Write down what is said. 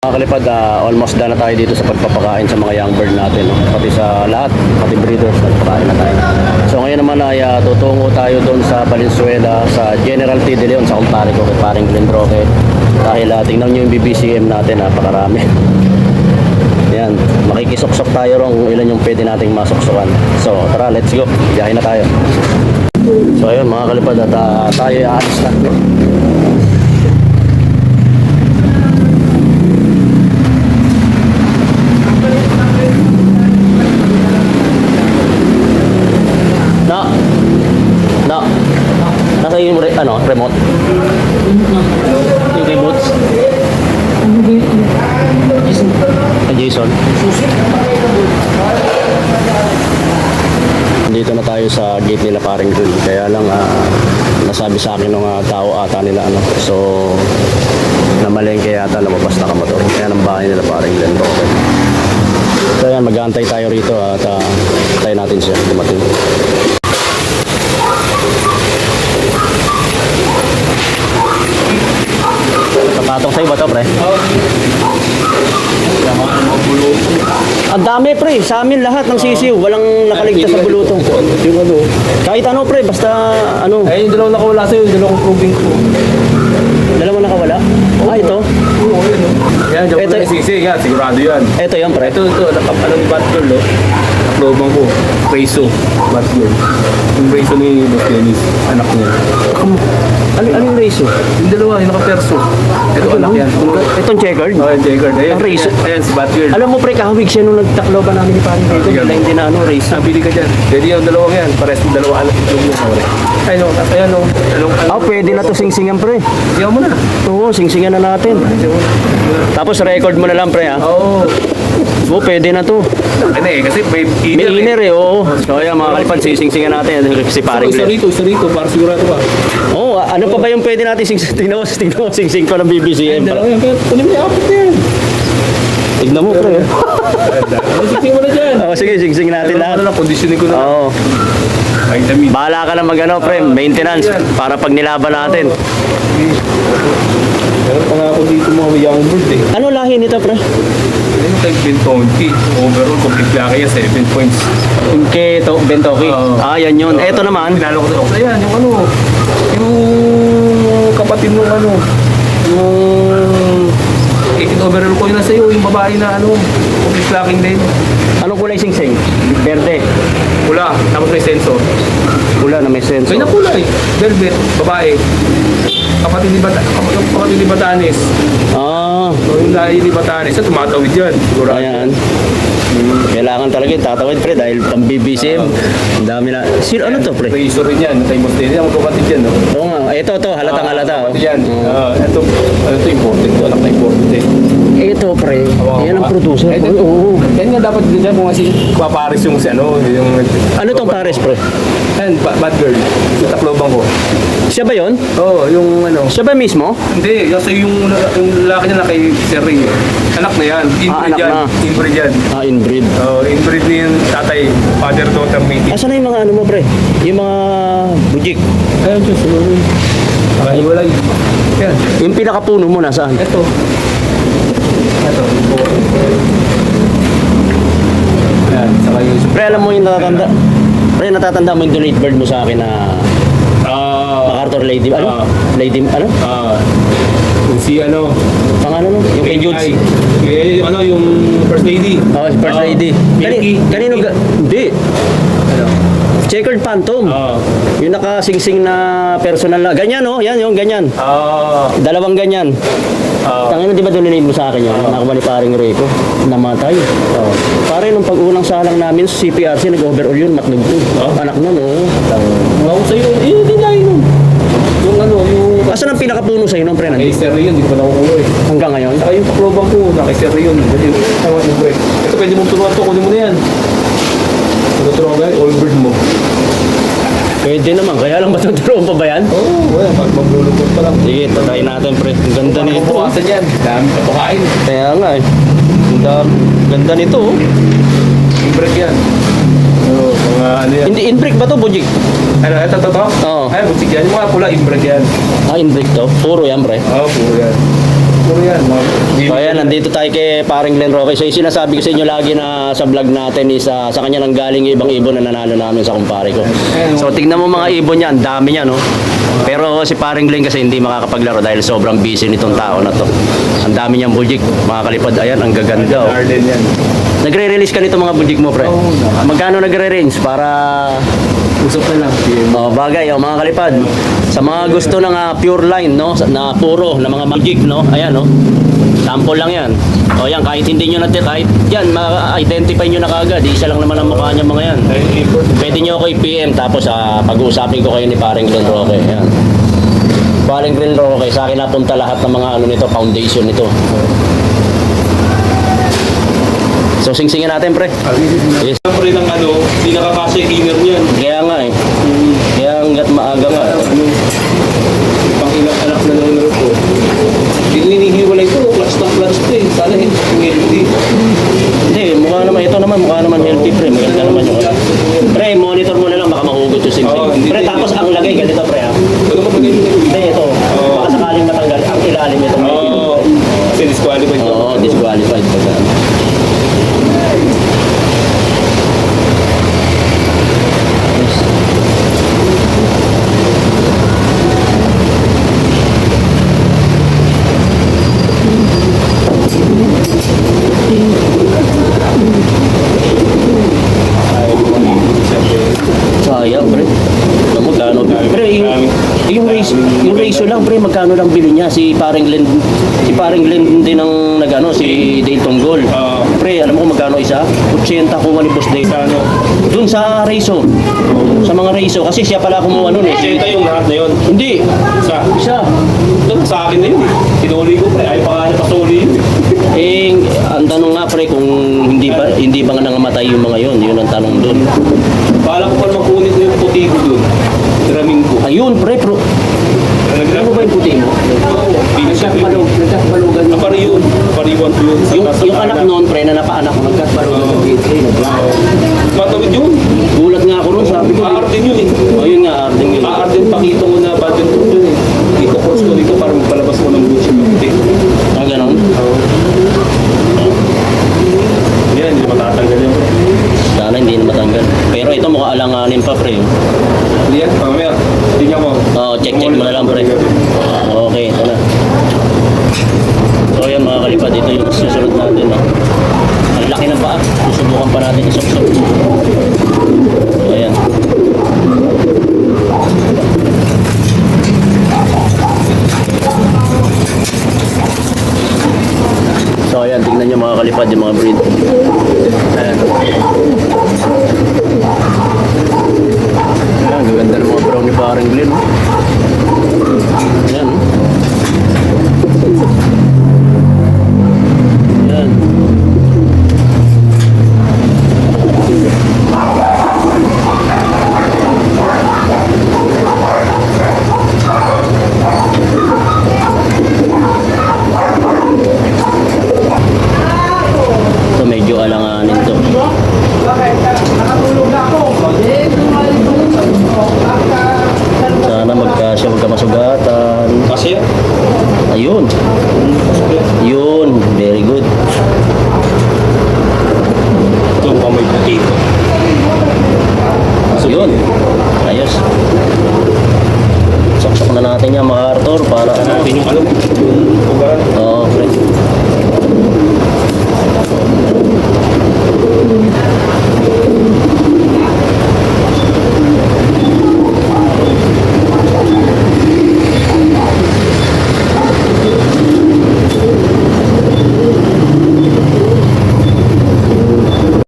Mga kalipad, ah, almost done na tayo dito sa pagpapakain sa mga young bird natin. No? Pati sa lahat, pati breeders, nagpapakain na tayo. So ngayon naman ay ah, tutungo tayo doon sa Valenzuela, sa General T. De Leon, sa ko, kay paring Glenn Roque. Dahil ah, tingnan nyo yung BBCM natin, napakarami. Yan, makikisuksok tayo ron kung ilan yung pwede nating masuksukan. So tara, let's go. Biyahe na tayo. So ayun mga kalipad, at ah, tayo ay aalis. Na. Na. Nasa yung re, ano, remote? Yung remotes? Ah, Jason. Dito na tayo sa gate nila paring dun. Kaya lang ah, nasabi sa akin ng ah, tao ata nila ano. So namalengke yata lumabas na kamotor. Kaya ng bahay nila paring Glen Roque. So yan, mag-aantay tayo rito at uh, tayo natin siya dumating. Kapatong sa'yo ba to, pre? Ang dami, pre. Sa amin lahat ng sisiw. Walang nakaligtas sa bulutong. Yung ano, Kahit ano, pre. Basta, ano, ay yung dalawang nakawala sa'yo, yung dalawang proving ko. dalawa nakawala. Ah, ito. Oo, yun. Yan, dyan Ito- ko na sisi, yan, sigurado yan. Ito yan, pre. Ito, ito, nakap, anong bat girl, no? Naklobang ko, Preso, bat girl. Yung Preso ni Boss Dennis, anak niya. Ano, anong race yun? Yung dalawa, yung nakaperso. Ito, anak yan. Itong checkered. Oh, yung Jagger. Ayan, Ang Preso. ayan, si bat girl. Alam mo, pre, kahawig siya nung nagtakloban namin ni Paring. Sige. Wala hindi na ano, race. Ah, bili ka dyan. Pwede yung dalawang yan. Pares yung dalawa anak itlog mo. Pare. Ay, no, ayan, no. Anong, Ah, pwede na to sing-singan, pre. Siyaw mo na. Oo, sing-singan na natin. Tapos record mo na lang, pre, ha? Oo. Oo, pwede na to. Ano eh, kasi may May inner. inner eh, oo. So, ayan, mga kalipad, sising-singan natin. Si Paring Isa Glenn. rito, isa rito, para sigurado ka. Oo, ano pa ba yung pwede natin sing Tingnan mo, tingnan mo, sing-sing ko ng BBCM. Dalawa yan, kunin mo yung apat na yan. Tignan mo, pre. Ano sising mo na dyan? Oo, sige, sing-sing natin Ano lahat. na conditioning ko na. Oo. Vitamin. Bahala ka na mag ano, pre, maintenance para pag nilaban natin. Meron pa nga ako dito mga young bird eh. Ano lahi nito, pre? Yung type Bentonki? Overall, complete laki yan, 7 points. Yung kay to, Bentoki. Oo. Ah, yan yun. Ito naman. Pinalo ko sa Oxley yan, yung ano, yung kapatid nung ano, yung 18 overall ko yun na sa'yo, yung babae na ano, complete lacking din. Anong kulay sing-sing? Pula, tapos may sensor. Pula na may senso. May nakulay, velvet, babae. Kapatid ni, Bata, kapatid ni Batanes. Ah, So, yung lahi ni Batanes, na tumatawid yan. Sigurado. ayan. Hmm, Kailangan talaga yung tatawid, pre, dahil pang BBCM. Ang dami na. Sino, ano to, pre? Razor rin yan, tayo mo din. Yan, magkapatid yan, no? Oo nga, ito, to, halatang halata. oh. Kapatid yan. Oo. Ah, ito, ano ito, important to, anak na important eh. Ito, pre. Yan ang producer. Eh, Oo. oo. Yan nga dapat din yan kung kasi paparis yung si ano, yung... Ano tong pares, pre? Yan, ba- bad girl. Yung taklobang ko. Siya ba yon? Oo, yung ano. Siya ba mismo? Hindi, kasi yung, yung lalaki niya na kay Sir Ray. Anak na yan. Inbreed Ah, anak yan. na. Inbreed yan. Ah, inbreed. Oo, inbreed ni yung tatay, father-daughter meeting. Asan na yung mga ano mo, pre? Yung mga bujik. Ayun, Diyos. Nakahiwalay. Yan. Yung pinakapuno mo, nasaan? Ito. Ito. Yan, saka yung... Pre, alam mo yung natatanda. Pre, natatanda mo yung donate bird mo sa akin na Ah, MacArthur Lady, ano? Ah. Lady, ano? ah, si ano, Pangalan mo? Yung kay Judes. Yung ano, yung first lady. Oh, first Ah, lady. Kani, kanino. Ano? Checkered Phantom. Ah. Yung nakasingsing na personal na... Ganyan, oh. Yan, yung ganyan. Ah, Dalawang ganyan. ah, Tangina, di ba donate mo sa akin yun? Nakuha ni paring Rico. Namatay. Oh. Pare, nung pag-unang salang namin sa CPRC, nag-overall yun, matnog to. Ah. Anak nun, oh. Ko sa'yo, eh, hindi na yun. Yung ano, yung... Asan ang pinakapuno sa'yo nung pre? Nandito? Sir yun, di ko nakukuha eh. Hanggang ngayon? Saka yung paklobang ko, na kay Sir Ray yun. Dali, tama yung break. Ito, pwede mong turuan to, kunin mo na yan. Turuan ka yan, all bird mo. Pwede naman. Kaya lang ba tutulungan pa ba yan? Oo, oh, well, pag maglulupot pa lang. Sige, tatayin natin pre. Ang ganda nito. Bukasan yan, dami pa pakain. Kaya nga eh. Ang dami. Ganda nito oh. Yung break yan. Oo, mga ano yan. Hindi, in-break ba to, Bujik? Ano, ito, ito, ito? Oo. Ay, butik yan. Yung mga pula, inbreak yan. Ah, in-break to. Puro yan, pre. Oo, yan. puro yan. So ayan, nandito tayo kay paring Glenn Roque. So yung sinasabi ko sa inyo lagi na sa vlog natin is ah, sa kanya nang galing yung ibang ibon na nanalo namin sa kumpare ko. So tignan mo mga ibon niya, ang dami niya no. Pero si paring Glenn kasi hindi makakapaglaro dahil sobrang busy nitong tao na to. Ang dami niyang buljik, mga kalipad. Ayan, ang gaganda oh. Nagre-release ka nito mga buljik mo, pre? Magkano nagre-range para Usap na lang. Oh, bagay, oh, mga kalipad. Sa mga gusto ng ah, pure line, no, na puro, na mga magic, no, ayan, no. Sample lang yan. O yan, kahit hindi nyo natin, kahit yan, ma-identify nyo na kagad. Isa lang naman ang mukha niya mga yan. Pwede nyo ako i-PM tapos ah, pag-uusapin ko kayo ni paring Glenn Roque. Ayan. Paring Glenn Roque, sa akin napunta lahat ng mga ano nito, foundation nito. So singsingin natin pre. Yes. Siyempre ng ano, hindi nakakasya yung inner niyan. Kaya nga eh. Kaya hanggat maaga nga. Ano, pang ilang anak na nanonood ko. Hindi ito, clutch na clutch to eh. Sana hindi healthy. Hindi, mukha naman, ito naman, mukha naman healthy pre. Maganda naman yung Pre, monitor mo na lang, baka mahugot yung singsing. Oo, hindi- pre, tapos ang lagay ganito pre ha. Ano ba ganyan? Hindi, ito. Oo. Baka sakaling matanggal, ang ilalim nito. may Oo. Kasi disqualified ka. Oo, disqualified pag ano. Sayang, pre. Ano mo, gano? Pre, yung, yung, race, yung ratio magkano lang bili niya? Si paring Glenn, si paring Glenn din ang nagano, si Dale Tonggol. Oo. Pre, alam mo kung magkano isa? 80 kuha ni Boss Dale. Ano? Doon sa ratio. Sa mga ratio. Kasi siya pala kumuha nun eh. Ito yung lahat na yun. Hindi. Sa, Siya. ito, sa akin na yun eh. Sinuli ko pre. Ayaw pa nga niya pasuli yun. Eh, ang tanong nga pre kung hindi ba hindi ba nga nangamatay yung mga yon, yun ang tanong doon. Bala ko pa naman kunin ko yung puti ko dun. Draming ko. Ayun, pre, pro. Ano ba yung puti mo? Hindi siya Nagkatbalog, nagkatbalogan Ang pari yun. Ko yun. Sa Yung, yung anak noon, pre, na napaanak ko, nagkatbalogan Oo. ng dito. Matawid yun. Gulat nga ako nun, sabi ko. Aartin yun eh. Oh, yun nga, Arden yun. Aartin pakito mo na button ko dun eh. Dito course ko dito para magpalabas mo ng ng puti. Ah, ganon. Yan, hindi matatanggal yun. Sana hindi na matanggal. Pero ito mukha alanganin pa, pre. Hindi yan, mamaya. Tingnan mo. Oo, check-check mo na lang, pre. Okay, ito na. So, ayan mga kalipad, ito yung susunod natin. No? Ang laki ng paa. Susubukan pa natin isok-sok. So, ayan. So, ayan, tingnan nyo mga kalipad, yung mga breed. Ayan. Ayan, gaganda ng mga brown ni parang Glenn. Oh.